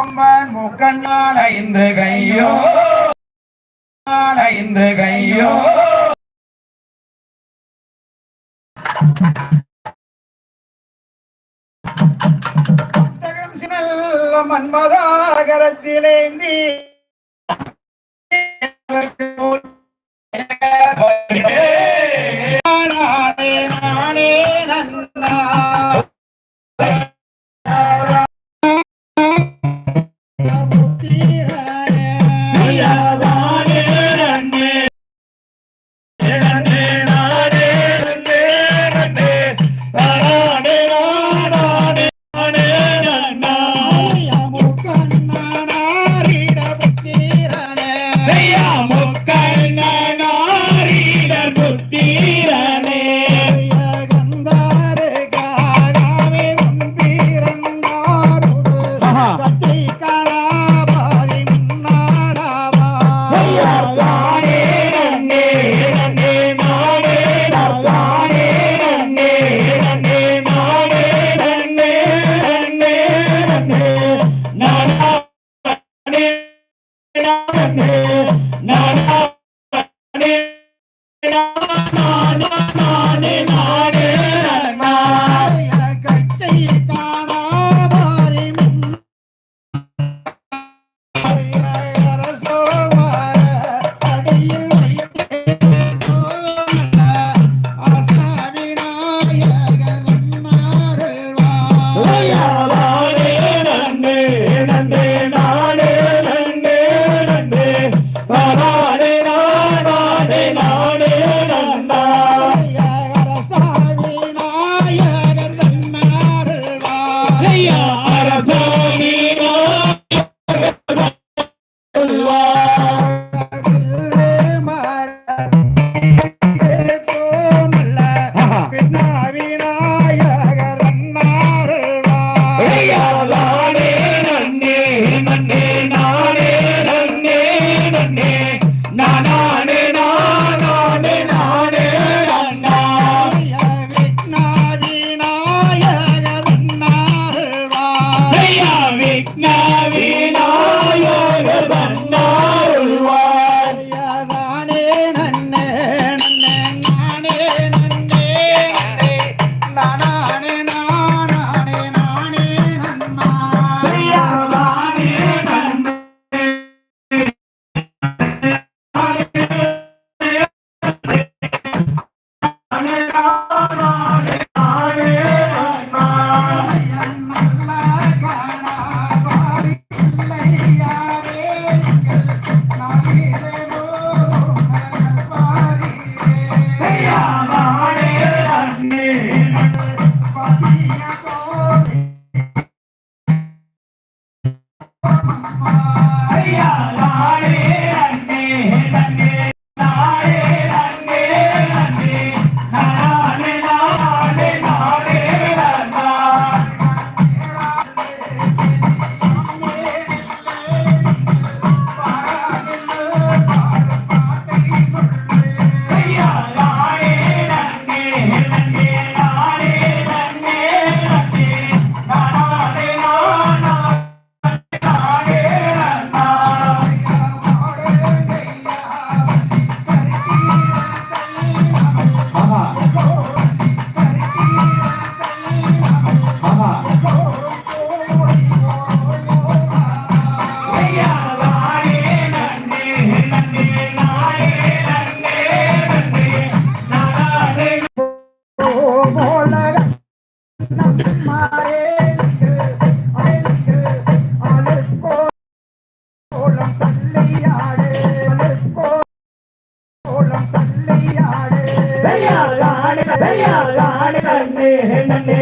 கொம்பன் முக்கண்ணான இந்த கையோ. இந்த கையோ. மன்மதாகரத்திலேந்தி. நடந்தே நானே பெரியார் காடு பெரியார் காடு கண்ணே நன்னே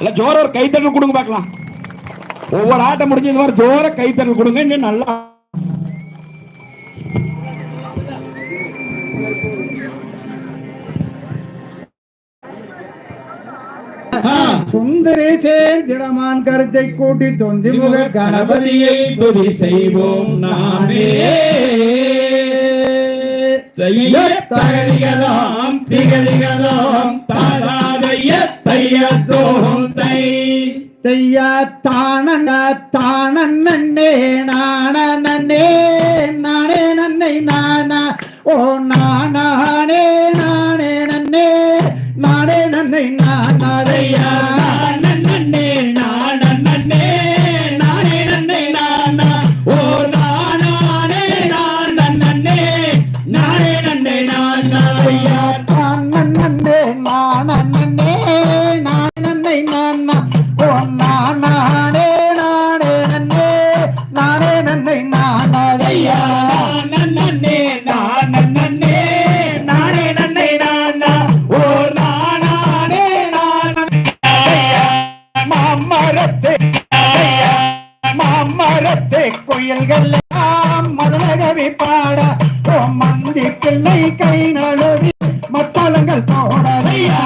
இல்ல ஜோர ஒரு கைத்தட்டல் கொடுங்க பார்க்கலாம். ஒவ்வொரு ஆட்டம் முடிஞ்சு இந்த மாதிரி ஜோர கைத்தட்டல் கொடுங்க இன்னும் நல்லா. சுந்தரேசேன் திடமான் கருத்தை கூட்டி தொந்தி முக கணபதியை துதி செய்வோம் நாமே. தகதிகதாம் திகதிகதாம் தாதாதைய தையத்தோம் தை. தையா தானண்ண தானண்ணே நான நானே நன்னை நானா ஓ நானே நானே நன்னே நானே நன்னை நான் நானாதையா நன்னே. மாமரத்தே மதுரகவி பாட மந்தி பிள்ளை கை நழுவி மத்தளங்கள் போடதையா